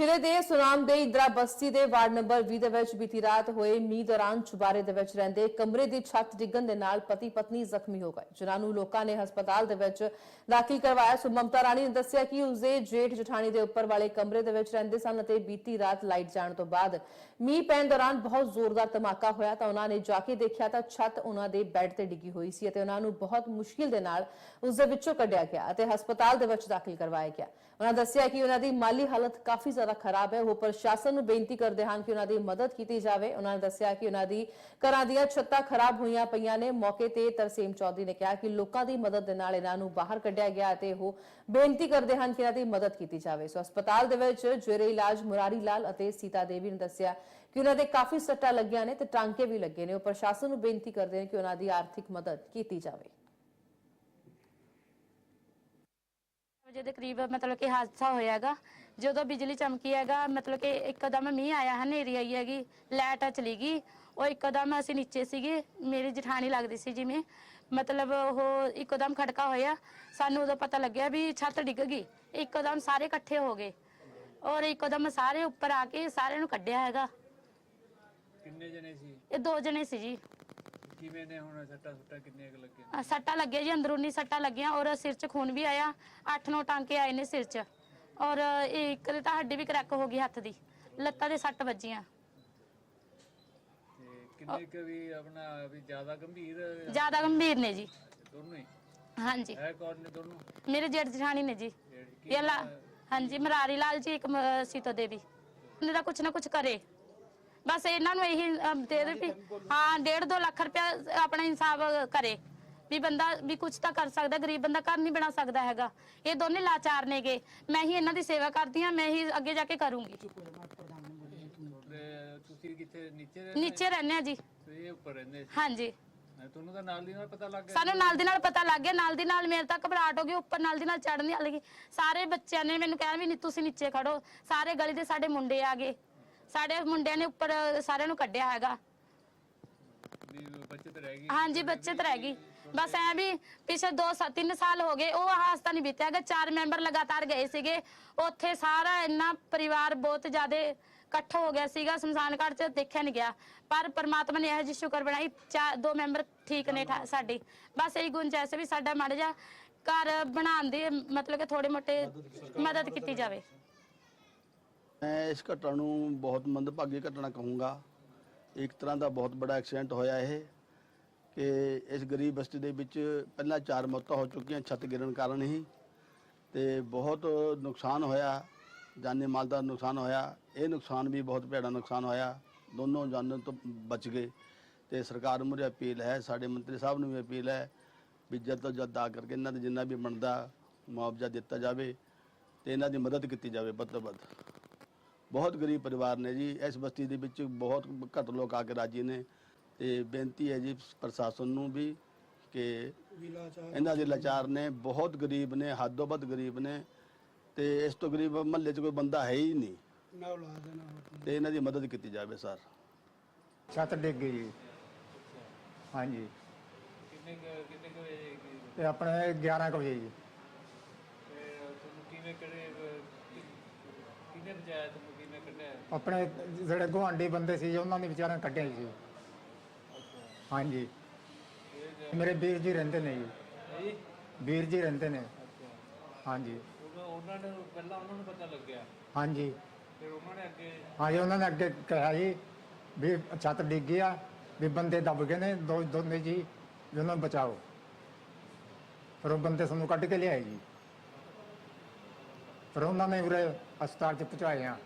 ਜ਼ਿਲ੍ਹੇ ਦੇ ਸੁਨਾਮ ਦੇ ਇੰਦਰਾ ਬਸਤੀ ਦੇ ਵਾਰਡ ਨੰਬਰ 20 ਦੇ ਵਿੱਚ ਬੀਤੀ ਰਾਤ ਹੋਏ ਮੀਂਹ ਦੌਰਾਨ ਚੁਬਾਰੇ ਦੇ ਵਿੱਚ ਰਹਿੰਦੇ ਕਮਰੇ ਦੀ ਛੱਤ ਡਿੱਗਣ ਦੇ ਨਾਲ ਪਤੀ ਪਤਨੀ ਜ਼ਖਮੀ ਹੋ ਗਏ, ਜਿਨ੍ਹਾਂ ਨੂੰ ਲੋਕਾਂ ਨੇ ਹਸਪਤਾਲ ਦੇ ਵਿੱਚ ਦਾਖਲ ਕਰਵਾਇਆ। ਸੋ ਮਮਤਾ ਰਾਣੀ ਨੇ ਦੱਸਿਆ ਕਿ ਉਸਦੇ ਜੇਠ ਜਠਾਣੀ ਦੇ ਉੱਪਰ ਵਾਲੇ ਕਮਰੇ ਦੇ ਵਿੱਚ ਰਹਿੰਦੇ ਸਨ ਅਤੇ ਬੀਤੀ ਰਾਤ ਲਾਈਟ ਜਾਣ ਤੋਂ ਬਾਅਦ ਮੀਂਹ ਪੈਣ ਦੌਰਾਨ ਬਹੁਤ ਜ਼ੋਰਦਾਰ ਧਮਾਕਾ ਹੋਇਆ ਤਾਂ ਉਹਨਾਂ ਨੇ ਜਾ ਕੇ ਦੇਖਿਆ ਤਾਂ ਛੱਤ ਉਹਨਾਂ ਦੇ ਬੈੱਡ ਤੇ ਡਿੱਗੀ ਹੋਈ ਸੀ ਅਤੇ ਉਹਨਾਂ ਨੂੰ ਬਹੁਤ ਮੁਸ਼ਕਿਲ ਦੇ ਨਾਲ ਉਸ ਦੇ ਵਿੱਚੋਂ ਕੱਢਿਆ ਗਿਆ ਅਤੇ ਹਸਪਤਾਲ ਦੇ ਵਿੱਚ ਦਾਖਲ ਕਰਵਾਇਆ ਗਿਆ। ਉਹਨਾਂ ਦੱਸਿਆ ਕਿ ਉਹਨਾਂ ਦੀ ਮਾਲੀ ਹਾਲਤ ਕਾਫੀ ਜ਼ਿਆਦਾ ਖਰਾਬ ਹੈ। ਉਹ ਪ੍ਰਸ਼ਾਸਨ ਨੂੰ ਬੇਨਤੀ ਕਰਦੇ ਹਨ ਕਿ ਉਹਨਾਂ ਦੀ ਮਦਦ ਕੀਤੀ ਜਾਵੇ। ਉਹਨਾਂ ਨੇ ਦੱਸਿਆ ਕਿ ਉਹਨਾਂ ਦੀ ਘਰਾਂ ਦੀਆਂ ਛੱਤਾਂ ਖਰਾਬ ਹੋਈਆਂ ਪਈਆਂ ਨੇ। ਮੌਕੇ ਤੇ ਤਰਸੇਮ ਚੌਧਰੀ ਨੇ ਕਿਹਾ ਕਿ ਲੋਕਾਂ ਦੀ ਮਦਦ ਦੇ ਨਾਲ ਇਹਨਾਂ ਨੂੰ ਬਾਹਰ ਕੱਢਿਆ ਗਿਆ ਅਤੇ ਉਹ ਬੇਨਤੀ ਕਰਦੇ ਹਨ ਕਿ ਇਹਨਾਂ ਦੀ ਮਦਦ ਕੀਤੀ ਜਾਵੇ। ਸੋ ਹਸਪਤਾਲ ਦੇ ਵਿੱਚ ਜੇਰੇ ਇਲਾਜ, ਮੁਰਾਰੀ ਲਾਲ ਅਤੇ ਸੀਤਾ ਦੇਵੀ ਨੇ ਦੱਸਿਆ ਕਿ ਉਹਨਾਂ ਦੇ ਕਾਫੀ ਸੱਟਾਂ ਲੱਗੀਆਂ ਨੇ ਤੇ ਟਾਂਕੇ ਵੀ ਲੱਗੇ ਨੇ। ਉਹ ਪ੍ਰਸ਼ਾਸਨ ਨੂੰ ਬੇਨਤੀ ਕਰਦੇ ਨੇ ਕਿ ਉਹਨਾਂ ਦੀ ਆਰਥਿਕ ਮਦਦ ਕੀਤੀ ਜਾਵੇ। ਵਜੇ ਦੇ ਕਰੀਬ ਮਤਲਬ ਕਿ ਹਾਦਸਾ ਹੋਇਆ ਹੈਗਾ ਜਦੋਂ ਬਿਜਲੀ ਚਮਕੀ ਹੈਗਾ ਮਤਲਬ ਕਿ ਇੱਕਦਮ ਮੀਂਹ ਆਇਆ ਹਨੇਰੀ ਆਈ ਹੈਗੀ ਲਾਈਟ ਚਲੀ ਗਈ ਉਹ ਇੱਕਦਮ ਅਸੀਂ ਨੀਚੇ ਸੀਗੇ ਮੇਰੀ ਜਠਾਣੀ ਲੱਗਦੀ ਸੀ ਜਿਵੇਂ ਮਤਲਬ ਉਹ ਇੱਕਦਮ ਖੜਕਾ ਹੋਇਆ ਸਾਨੂੰ ਉਦੋਂ ਪਤਾ ਲੱਗਿਆ ਵੀ ਛੱਤ ਡਿੱਗ ਗਈ ਇੱਕਦਮ ਸਾਰੇ ਇਕੱਠੇ ਹੋ ਗਏ ਔਰ ਇੱਕਦਮ ਸਾਰੇ ਉੱਪਰ ਆ ਕੇ ਸਾਰਿਆਂ ਨੂੰ ਕੱਢਿਆ ਹੈਗਾ। ਕਿੰਨੇ ਜਣੇ ਸੀ? ਇਹ ਦੋ ਜਣੇ ਸੀ ਜੀ। ਕਿਵੇਂ ਨੇ ਹੁਣ ਸੱਟਾ ਸੁੱਟਾ ਕਿੰਨੇ ਕੁ ਲੱਗੇ ਅ, ਸੱਟਾਂ ਲੱਗੀਆਂ ਜੀ ਅੰਦਰੂਨੀ ਸੱਟਾਂ ਲੱਗੀਆਂ ਔਰ ਸਿਰ 'ਚ ਖੂਨ ਵੀ ਆਇਆ 8-9 ਟਾਂਕੇ ਆਏ ਨੇ ਸਿਰ 'ਚ ਔਰ ਇੱਕ ਦੀ ਤਾਂ ਹੱਡੀ ਵੀ ਕਰੈਕ ਹੋ ਗਈ ਹੱਥ ਦੀ ਲੱਤਾਂ ਦੇ ਸੱਟ ਵੱਜੀਆਂ। ਤੇ ਕਿੰਨੇ ਕੁ ਵੀ ਆਪਣਾ ਵੀ ਜ਼ਿਆਦਾ ਗੰਭੀਰ? ਜ਼ਿਆਦਾ ਗੰਭੀਰ ਨੇ ਜੀ। ਦੋਨੋਂ ਹੀ? ਹਾਂਜੀ। ਹੈ ਕੌਣ ਨੇ ਦੋਨੋਂ? ਮੇਰੇ ਜੇਠ ਜਠਾਣੀ ਨੇ ਜੀ। ਜਿਹੜੀ ਕੀ ਇਹ ਲਾ ਹਾਂਜੀ ਮਰਾਰੀ ਲਾਲ ਜੀ ਇੱਕ ਮ- ਸੀਤੋ ਦੇਵੀ। ਇਹਨਾਂ ਦਾ ਕੁਛ ਨਾ ਕੁਛ ਕਰੇ। ਬਸ ਇਹਨਾਂ ਨੂੰ ਇਹੀ ਅਮ, ਦੇ ਦੇ ਵੀ ਹਾਂ 1.5 2 ਲੱਖ ਰੁਪਇਆ ਆਪਣਾ ਇਨਸਾਫ ਕਰੇ। ਵੀ ਬੰਦਾ ਵੀ ਕੁਛ ਤਾਂ ਕਰ ਸਕਦਾ ਗਰੀਬ ਬੰਦਾ ਘਰ ਨਹੀਂ ਬਣਾ ਸਕਦਾ ਹੈਗਾ। ਇਹ ਦੋਨੇ ਲਾਚਾਰ ਨੇਗੇ। ਮੈਂ ਹੀ ਇਹਨਾਂ ਦੀ ਸੇਵਾ ਕਰਦੀ ਹਾਂ ਮੈਂ ਹੀ ਅੱਗੇ ਜਾ ਕੇ ਕਰੂੰਗੀ। ਤੇ ਤੁਸੀਂ ਕਿੱਥੇ ਨੀਚੇ ਰਹਿੰਦੇ? ਨੀਚੇ ਰਹਿੰਦੇ ਆ ਜੀ। ਤੇ ਇਹ ਉੱਪਰ ਰਹਿੰਦੇ ਸੀ? ਹਾਂਜੀ। ਮੈਂ ਤੁਹਾਨੂੰ ਤਾਂ ਨਾਲ ਦੀ ਨਾਲ ਪਤਾ ਲੱਗ ਗਿਆ। ਸਾਨੂੰ ਨਾਲ ਦੀ ਨਾਲ ਪਤਾ ਲੱਗ ਗਿਆ। ਨਾਲ ਦੀ ਨਾਲ ਮੇਰੇ ਤਾਂ ਘਬਰਾਹਟ ਹੋ ਗਈ ਉੱਪਰ ਨਾਲ ਦੀ ਨਾਲ ਚੜ੍ਹਨ ਲੱਗੀ ਸਾਰੇ ਬੱਚਿਆਂ ਨੇ ਮੈਨੂੰ ਕਿਹਾ ਵੀ ਨੀ ਤੁਸੀਂ ਨੀਚੇ ਖੜੋ। ਸਾਰੇ ਗਲੀ ਦੇ ਸਾਡੇ ਮੁੰਡੇ ਆ ਗਏ। ਸਾਡੇ ਮੁੰਡਿਆਂ ਨੇ ਉੱਪਰ ਸਾਰਿਆਂ ਨੂੰ ਕੱਢਿਆ ਹੈਗਾ। ਵੀ ਬਚਤ ਰਹਿ ਗਈ। ਹਾਂਜੀ ਬੱਚਤ ਰਹਿ ਗਈ। ਬਸ ਐ ਵੀ ਪਿਛੇ 2 3 ਸਾਲ ਹੋ ਗਏ ਉਹ ਹਾਸਤਾ ਨਹੀਂ ਬੀਤਿਆ ਹੈਗਾ। ਚਾਰ ਮੈਂਬਰ ਲਗਾਤਾਰ ਗਏ ਸੀਗੇ। ਉੱਥੇ ਸਾਰਾ ਇੰਨਾ ਪਰਿਵਾਰ ਬਹੁਤ ਜ਼ਿਆਦਾ ਇਕੱਠ ਹੋ ਗਿਆ ਸੀਗਾ ਸ਼ਮਸ਼ਾਨ ਘਾਟ 'ਚ ਦੇਖਿਆ ਨਹੀਂ ਗਿਆ। ਪਰ ਪਰਮਾਤਮਾ ਨੇ ਇਹ ਜੀ ਸ਼ੁਕਰ ਬਣਾਈ ਚਾਰ ਦੋ ਮੈਂਬਰ ਠੀਕ ਨੇ ਠਾ- ਸਾਡੀ। ਬਸ ਇਹੀ ਗੁੰਜਾਇਸ਼ ਹੈ ਵੀ ਸਾਡਾ ਮੜ ਜਾ ਘਰ ਬਣਾਉਣ ਦੀ ਮਤਲਬ ਕਿ ਥੋੜੇ ਮੋਟੇ ਮਦਦ ਕੀਤੀ ਜਾਵੇ। ਮੈਂ ਇਸ ਘਟਨਾ ਨੂੰ ਬਹੁਤ ਮੰਦਭਾਗੀ ਘਟਨਾ ਕਹੂੰਗਾ। ਇੱਕ ਤਰ੍ਹਾਂ ਦਾ ਬਹੁਤ ਵੱਡਾ ਐਕਸੀਡੈਂਟ ਹੋਇਆ ਇਹ ਕਿ ਇਸ ਗਰੀਬ ਬਸਤੀ ਦੇ ਵਿੱਚ ਪਹਿਲਾਂ ਚਾਰ ਮੌਤਾਂ ਹੋ ਚੁੱਕੀਆਂ, ਛੱਤ ਗਿਰਨ ਕਾਰਨ ਹੀ ਤੇ ਬਹੁਤ ਨੁਕਸਾਨ ਹੋਇਆ, ਜਾਨੀ ਮਾਲ ਦਾ ਨੁਕਸਾਨ ਹੋਇਆ, ਇਹ ਨੁਕਸਾਨ ਵੀ ਬਹੁਤ ਭੈੜਾ ਨੁਕਸਾਨ ਹੋਇਆ, ਦੋਨੋਂ ਜਾਨਣ ਤੋਂ ਬਚ ਗਏ ਤੇ ਸਰਕਾਰ ਮੁਰੇ ਅਪੀਲ ਹੈ, ਸਾਡੇ ਮੰਤਰੀ ਸਾਹਿਬ ਨੂੰ ਵੀ ਅਪੀਲ ਹੈ ਵੀ ਜਦ ਤੋਂ ਜਦ ਆ ਕਰਕੇ ਇਹਨਾਂ ਦੇ ਜਿੰਨਾ ਵੀ ਬਣਦਾ ਮੁਆਵਜ਼ਾ ਦਿੱਤਾ ਜਾਵੇ ਤੇ ਇਹਨਾਂ ਦੀ ਮਦਦ ਕੀਤੀ ਜਾਵੇ ਵੱਧ ਤੋਂ ਵੱਧ। ਬਹੁਤ ਗਰੀਬ ਪਰਿਵਾਰ ਨੇ ਜੀ। ਇਸ ਬਸਤੀ ਦੇ ਵਿੱਚ ਬਹੁਤ ਘੱਟ ਲੋਕ ਆ ਕੇ ਰਾਜੀ ਨੇ। ਤੇ ਬੇਨਤੀ ਹੈ ਜੀ ਪ੍ਰਸ਼ਾਸਨ ਨੂੰ ਵੀ ਕਿ ਇਹਨਾਂ ਦੇ ਲਾਚਾਰ ਨੇ ਬਹੁਤ ਗਰੀਬ ਨੇ ਹੱਦੋਂ ਵੱਧ ਗਰੀਬ ਨੇ। ਤੇ ਇਸ ਤੋਂ ਗਰੀਬ ਮਹੱਲੇ 'ਚ ਕੋਈ ਬੰਦਾ ਹੈ ਹੀ ਨਹੀਂ। ਤੇ ਇਹਨਾਂ ਦੀ ਮਦਦ ਕੀਤੀ ਜਾਵੇ ਸਰ। ਛੱਤ ਡਿੱਗ ਗਈ ਜੀ। ਹਾਂਜੀ। ਕਿੰਨੇ ਕਿੰਨੇ ਵਜੇ ਤੇ ਆਪਣੇ 11 ਕੁ ਵਜੇ ਜੀ। ਤੇ ਤੁਹਾਨੂੰ ਕਿਵੇਂ ਕਰੇ ਕਿਹਨੇ ਬਚਾਇਆ ਤੁਹਾਨੂੰ? ਕਿਵੇਂ ਕੱਢਿਆ? ਆਪਣੇ ਜਿਹੜੇ ਗੁਆਂਢੀ ਬੰਦੇ ਸੀ ਉਹਨਾਂ ਨੇ ਵਿਚਾਰਿਆਂ ਨੇ ਕੱਢਿਆ ਜੀ ਹਾਂਜੀ। ਇਹ ਮੇਰੇ ਵੀਰ ਜੀ ਰਹਿੰਦੇ ਨੇ ਜੀ। ਵੀਰ ਜੀ ਰਹਿੰਦੇ ਨੇ। ਹਾਂਜੀ। ਉਹਨਾਂ ਉਹਨਾਂ ਨੂੰ ਪਹਿਲਾਂ ਉਹਨਾਂ ਨੂੰ ਪਤਾ ਲੱਗਿਆ? ਹਾਂਜੀ। ਫਿਰ ਉਹਨਾਂ ਨੇ ਅੱਗੇ ਹਾਂਜੀ ਉਹਨਾਂ ਨੇ ਅੱਗੇ ਕਿਹਾ ਜੀ ਵੀ ਛੱਤ ਡਿੱਗ ਗਈ ਆ ਵੀ ਬੰਦੇ ਦਬ ਗਏ ਨੇ ਦੋ ਦੋਨੇ ਜੀ ਵੀ ਉਹਨਾਂ ਨੂੰ ਬਚਾਓ। ਫਿਰ ਉਹ ਬੰਦੇ ਸਾਨੂੰ ਕੱਢ ਕੇ ਲਿਆਏ ਜੀ। ਫਿਰ ਉਹਨਾਂ ਨੇ ਉਰੇ ਹਸਪਤਾਲ ਚ ਪਹੁੰਚਾਏ ਆ।